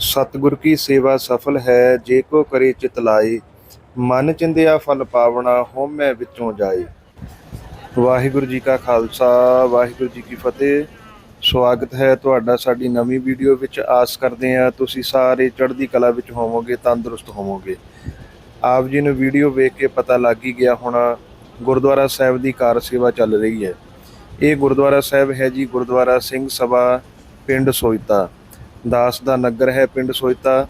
ਸਤਿਗੁਰ ਕੀ ਸੇਵਾ ਸਫਲ ਹੈ, ਜੇ ਕੋ ਕਰੇ ਚਿਤ ਲਾਏ। ਮਨ ਚਿੰਦਿਆ ਫਲ ਪਾਵਣਾ ਹੋਮੈ ਵਿੱਚੋਂ ਜਾਏ। ਵਾਹਿਗੁਰੂ ਜੀ ਕਾ ਖਾਲਸਾ, ਵਾਹਿਗੁਰੂ ਜੀ ਕੀ ਫਤਿਹ। ਸਵਾਗਤ ਹੈ ਤੁਹਾਡਾ ਸਾਡੀ ਨਵੀਂ ਵੀਡੀਓ ਵਿੱਚ। ਆਸ ਕਰਦੇ ਹਾਂ ਤੁਸੀਂ ਸਾਰੇ ਚੜ੍ਹਦੀ ਕਲਾ ਵਿੱਚ ਹੋਵੋਗੇ, ਤੰਦਰੁਸਤ ਹੋਵੋਗੇ। ਆਪ ਜੀ ਨੂੰ ਵੀਡੀਓ ਵੇਖ ਕੇ ਪਤਾ ਲੱਗ ਹੀ ਗਿਆ ਹੋਣਾ, ਗੁਰਦੁਆਰਾ ਸਾਹਿਬ ਦੀ ਕਾਰ ਸੇਵਾ ਚੱਲ ਰਹੀ ਹੈ। ਇਹ ਗੁਰਦੁਆਰਾ ਸਾਹਿਬ ਹੈ ਜੀ ਗੁਰਦੁਆਰਾ ਸਿੰਘ ਸਭਾ, ਪਿੰਡ ਸੋਇਤਾ। ਦਾਸ ਦਾ ਨਗਰ ਹੈ ਪਿੰਡ ਸੋਇਤਾ।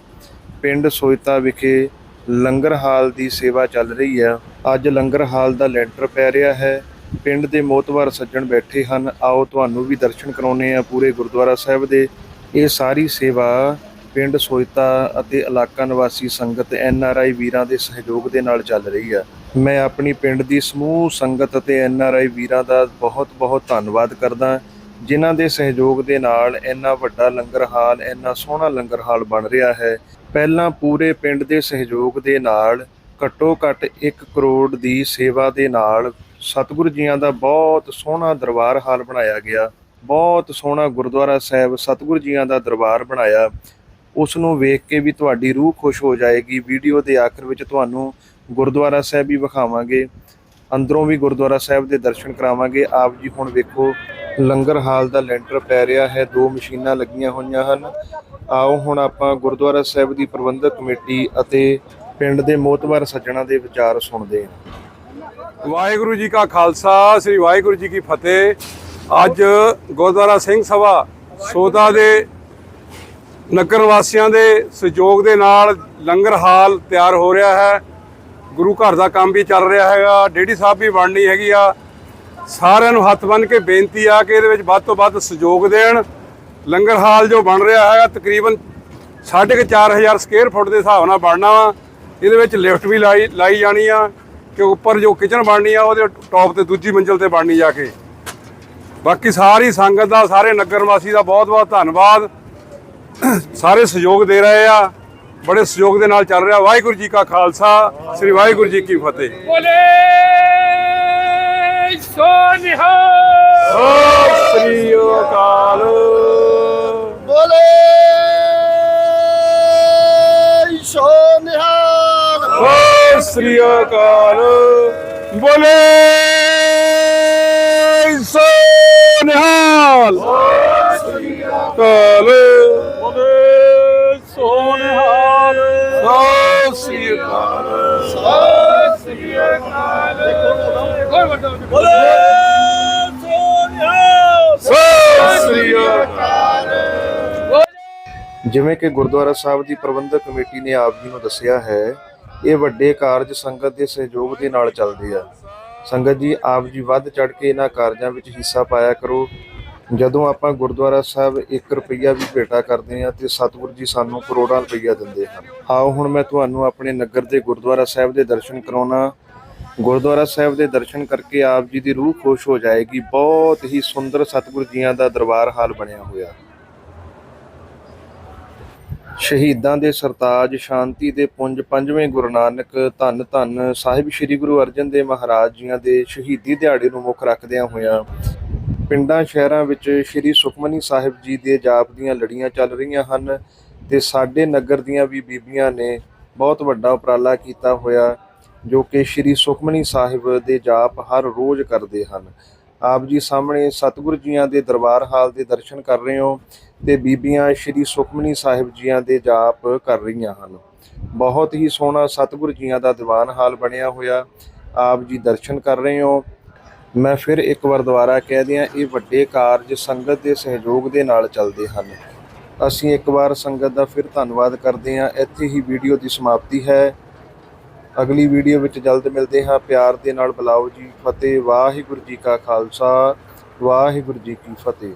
ਪਿੰਡ ਸੋਇਤਾ ਵਿਖੇ ਲੰਗਰ ਹਾਲ ਦੀ ਸੇਵਾ ਚੱਲ ਰਹੀ ਹੈ। ਅੱਜ ਲੰਗਰ ਹਾਲ ਦਾ ਲੈਂਟਰ ਪੈ ਰਿਹਾ ਹੈ। ਪਿੰਡ ਦੇ ਮੋਤਵਾਰ ਸੱਜਣ ਬੈਠੇ ਹਨ। ਆਓ ਤੁਹਾਨੂੰ ਵੀ ਦਰਸ਼ਨ ਕਰਾਉਨੇ ਆ ਪੂਰੇ ਗੁਰਦੁਆਰਾ ਸਾਹਿਬ ਦੇ। ਇਹ ਸਾਰੀ ਸੇਵਾ ਪਿੰਡ ਸੋਇਤਾ ਅਤੇ ਇਲਾਕਾ ਨਿਵਾਸੀ ਸੰਗਤ ਐਨ ਆਰ ਆਈ ਵੀਰਾਂ ਦੇ ਸਹਿਯੋਗ ਦੇ ਨਾਲ ਚੱਲ ਰਹੀ ਆ ਮੈਂ ਆਪਣੀ ਪਿੰਡ ਦੀ ਸਮੂਹ ਸੰਗਤ ਅਤੇ ਐਨ ਆਰ ਆਈ ਵੀਰਾਂ ਦਾ ਬਹੁਤ ਬਹੁਤ ਧੰਨਵਾਦ ਕਰਦਾ। ਜਿਨ੍ਹਾਂ ਦੇ ਸਹਿਯੋਗ ਦੇ ਨਾਲ ਇੰਨਾ ਵੱਡਾ ਲੰਗਰ ਹਾਲ, ਇੰਨਾ ਸੋਹਣਾ ਲੰਗਰ ਹਾਲ ਬਣ ਰਿਹਾ ਹੈ। ਪਹਿਲਾਂ ਪੂਰੇ ਪਿੰਡ ਦੇ ਸਹਿਯੋਗ ਦੇ ਨਾਲ ਘੱਟੋ ਘੱਟ 1 ਕਰੋੜ ਦੀ ਸੇਵਾ ਦੇ ਨਾਲ ਸਤਿਗੁਰੂ ਜੀਆਂ ਦਾ ਬਹੁਤ ਸੋਹਣਾ ਦਰਬਾਰ ਹਾਲ ਬਣਾਇਆ ਗਿਆ। ਬਹੁਤ ਸੋਹਣਾ ਗੁਰਦੁਆਰਾ ਸਾਹਿਬ ਸਤਿਗੁਰੂ ਜੀਆਂ ਦਾ ਦਰਬਾਰ ਬਣਾਇਆ। ਉਸ ਨੂੰ ਵੇਖ ਕੇ ਵੀ ਤੁਹਾਡੀ ਰੂਹ ਖੁਸ਼ ਹੋ ਜਾਏਗੀ। ਵੀਡੀਓ ਦੇ ਆਖਰ ਵਿੱਚ ਤੁਹਾਨੂੰ ਗੁਰਦੁਆਰਾ ਸਾਹਿਬ ਵੀ ਵਿਖਾਵਾਂਗੇ। ਅੰਦਰੋਂ ਵੀ ਗੁਰਦੁਆਰਾ ਸਾਹਿਬ ਦੇ ਦਰਸ਼ਨ ਕਰਾਵਾਂਗੇ। ਆਪ ਜੀ ਹੁਣ ਵੇਖੋ, ਲੰਗਰ ਹਾਲ ਦਾ ਲੈਂਟਰ ਪੈ ਰਿਹਾ ਹੈ। ਦੋ ਮਸ਼ੀਨਾਂ ਲੱਗੀਆਂ ਹੋਈਆਂ ਹਨ। ਆਓ ਹੁਣ ਆਪਾਂ ਗੁਰਦੁਆਰਾ ਸਾਹਿਬ ਦੀ ਪ੍ਰਬੰਧਕ ਕਮੇਟੀ ਅਤੇ ਪਿੰਡ ਦੇ ਮੋਤਬਰ ਸੱਜਣਾ ਦੇ ਵਿਚਾਰ ਸੁਣਦੇ ਹਾਂ। ਵਾਹਿਗੁਰੂ ਜੀ ਕਾ ਖਾਲਸਾ, ਸ੍ਰੀ ਵਾਹਿਗੁਰੂ ਜੀ ਕੀ ਫਤਿਹ। ਅੱਜ ਗੁਰਦੁਆਰਾ ਸਿੰਘ ਸਭਾ ਸੋਦਾ ਦੇ ਨਗਰ ਵਾਸੀਆਂ ਦੇ ਸਹਿਯੋਗ ਦੇ ਨਾਲ ਲੰਗਰ ਹਾਲ ਤਿਆਰ ਹੋ ਰਿਹਾ ਹੈ। ਗੁਰੂ ਘਰ ਦਾ ਕੰਮ ਵੀ ਚੱਲ ਰਿਹਾ ਹੈਗਾ ਡੇਢੀ ਸਾਹਿਬ ਵੀ ਬਣਨੀ ਹੈਗੀ ਆ। ਸਾਰਿਆਂ ਨੂੰ ਹੱਥ ਬੰਨ੍ਹ ਕੇ ਬੇਨਤੀ ਆ ਕਿ ਇਹਦੇ ਵਿੱਚ ਵੱਧ ਤੋਂ ਵੱਧ ਸਹਿਯੋਗ ਦੇਣ। ਲੰਗਰ ਹਾਲ ਜੋ ਬਣ ਰਿਹਾ ਹੈਗਾ, ਤਕਰੀਬਨ 4500 ਸਕੁਅਰ ਫੁੱਟ ਦੇ ਹਿਸਾਬ ਨਾਲ ਬਣਨਾ ਵਾ। ਇਹਦੇ ਵਿੱਚ ਲਿਫਟ ਵੀ ਲਾਈ ਲਾਈ ਜਾਣੀ ਆ ਕਿ ਉੱਪਰ ਜੋ ਕਿਚਨ ਬਣਨੀ ਆ, ਉਹਦੇ ਟੌਪ ਤੇ ਦੂਜੀ ਮੰਜ਼ਲ ਤੇ ਬਣਨੀ ਜਾ ਕੇ। ਬਾਕੀ ਸਾਰੀ ਸੰਗਤ ਦਾ, ਸਾਰੇ ਨਗਰ ਵਾਸੀ ਦਾ ਬਹੁਤ ਬਹੁਤ ਧੰਨਵਾਦ। ਸਾਰੇ ਸਹਿਯੋਗ ਦੇ ਰਹੇ ਆ। ਬੜੇ ਸਹਿਯੋਗ ਦੇ ਨਾਲ ਚੱਲ ਰਿਹਾ। ਵਾਹਿਗੁਰੂ ਜੀ ਕਾ ਖਾਲਸਾ ਸ੍ਰੀ ਵਾਹਿਗੁਰੂ ਜੀ ਕੀ ਫਤਿਹ। ਬੋਲੇ ਸੋਨਿਹਾ ਸ੍ਰੀ ਅਕਾਲ। ਬੋਲੇ ਸੋਨਿਹਾਲ ਸ੍ਰੀ ਅਕਾਲ। ਬੋਲੇ ਸੋਨਿਹਾਲ ਕਾਲ। ਬੋਲੇ। ਬੋਲੇ ਜਿਵੇਂ ਕਿ ਗੁਰਦੁਆਰਾ ਸਾਹਿਬ ਦੀ ਪ੍ਰਬੰਧਕ ਕਮੇਟੀ ਨੇ ਆਪ ਜੀ ਨੂੰ ਦੱਸਿਆ ਹੈ, ਇਹ ਵੱਡੇ ਕਾਰਜ ਸੰਗਤ ਦੇ ਸਹਿਯੋਗ ਦੇ ਨਾਲ ਚੱਲਦੇ ਆ। ਸੰਗਤ ਜੀ, ਆਪ ਜੀ ਵੱਧ ਚੜ ਕੇ ਇਹਨਾਂ ਕਾਰਜਾਂ ਵਿੱਚ ਹਿੱਸਾ ਪਾਇਆ ਕਰੋ। ਜਦੋਂ ਆਪਾਂ ਗੁਰਦੁਆਰਾ ਸਾਹਿਬ 1 ਰੁਪਈਆ ਵੀ ਭੇਟਾ ਕਰਦੇ ਆ ਤੇ ਸਤਿਗੁਰੂ ਜੀ ਸਾਨੂੰ ਕਰੋੜਾਂ ਰੁਪਈਆ ਦਿੰਦੇ ਹਨ। ਆਓ ਹੁਣ ਮੈਂ ਤੁਹਾਨੂੰ ਆਪਣੇ ਨਗਰ ਦੇ ਗੁਰਦੁਆਰਾ ਸਾਹਿਬ ਦੇ ਦਰਸ਼ਨ ਕਰਾਉਣਾ। ਗੁਰਦੁਆਰਾ ਸਾਹਿਬ ਦੇ ਦਰਸ਼ਨ ਕਰਕੇ ਆਪ ਜੀ ਦੀ ਰੂਹ ਖੁਸ਼ ਹੋ ਜਾਏਗੀ। ਬਹੁਤ ਹੀ ਸੁੰਦਰ ਸਤਿਗੁਰੂ ਜੀਆਂ ਦਾ ਦਰਬਾਰ ਹਾਲ ਬਣਿਆ ਹੋਇਆ। ਸ਼ਹੀਦਾਂ ਦੇ ਸਰਤਾਜ, ਸ਼ਾਂਤੀ ਦੇ ਪੁੰਜ, ਪੰਜਵੇਂ ਗੁਰੂ ਨਾਨਕ, ਧੰਨ ਧੰਨ ਸਾਹਿਬ ਸ੍ਰੀ ਗੁਰੂ ਅਰਜਨ ਦੇਵ ਮਹਾਰਾਜ ਜੀਆਂ ਦੇ ਸ਼ਹੀਦੀ ਦਿਹਾੜੇ ਨੂੰ ਮੁੱਖ ਰੱਖਦਿਆਂ ਹੋਇਆਂ ਪਿੰਡਾਂ, ਸ਼ਹਿਰਾਂ ਵਿੱਚ ਸ੍ਰੀ ਸੁਖਮਨੀ ਸਾਹਿਬ ਜੀ ਦੇ ਜਾਪ ਦੀਆਂ ਲੜੀਆਂ ਚੱਲ ਰਹੀਆਂ ਹਨ ਤੇ ਸਾਡੇ ਨਗਰ ਦੀਆਂ ਵੀ ਬੀਬੀਆਂ ਨੇ ਬਹੁਤ ਵੱਡਾ ਉਪਰਾਲਾ ਕੀਤਾ ਹੋਇਆ। ਜੋ ਕਿ ਸ੍ਰੀ ਸੁਖਮਨੀ ਸਾਹਿਬ ਦੇ ਜਾਪ ਹਰ ਰੋਜ਼ ਕਰਦੇ ਹਨ। ਆਪ ਜੀ ਸਾਹਮਣੇ ਸਤਿਗੁਰੂ ਜੀਆਂ ਦੇ ਦਰਬਾਰ ਹਾਲ ਦੇ ਦਰਸ਼ਨ ਕਰ ਰਹੇ ਹੋ ਤੇ ਬੀਬੀਆਂ ਸ੍ਰੀ ਸੁਖਮਨੀ ਸਾਹਿਬ ਜੀਆਂ ਦੇ ਜਾਪ ਕਰ ਰਹੀਆਂ ਹਨ। ਬਹੁਤ ਹੀ ਸੋਹਣਾ ਸਤਿਗੁਰੂ ਜੀਆਂ ਦਾ ਦੀਵਾਨ ਹਾਲ ਬਣਿਆ ਹੋਇਆ। ਆਪ ਜੀ ਦਰਸ਼ਨ ਕਰ ਰਹੇ ਹੋ। ਮੈਂ ਫਿਰ ਇੱਕ ਵਾਰ ਦੁਬਾਰਾ ਕਹਿ ਦਿਆਂ, ਇਹ ਵੱਡੇ ਕਾਰਜ ਸੰਗਤ ਦੇ ਸਹਿਯੋਗ ਦੇ ਨਾਲ ਚੱਲਦੇ ਹਨ। ਅਸੀਂ ਇੱਕ ਵਾਰ ਸੰਗਤ ਦਾ ਫਿਰ ਧੰਨਵਾਦ ਕਰਦੇ ਹਾਂ। ਇੱਥੇ ਹੀ ਵੀਡੀਓ ਦੀ ਸਮਾਪਤੀ ਹੈ। ਅਗਲੀ ਵੀਡੀਓ ਵਿੱਚ ਜਲਦ ਮਿਲਦੇ ਹਾਂ। ਪਿਆਰ ਦੇ ਨਾਲ ਬੁਲਾਓ ਜੀ। ਫਤਿਹ। ਵਾਹਿਗੁਰੂ ਜੀ ਕਾ ਖਾਲਸਾ। ਵਾਹਿਗੁਰੂ ਜੀ ਕੀ ਫਤਿਹ।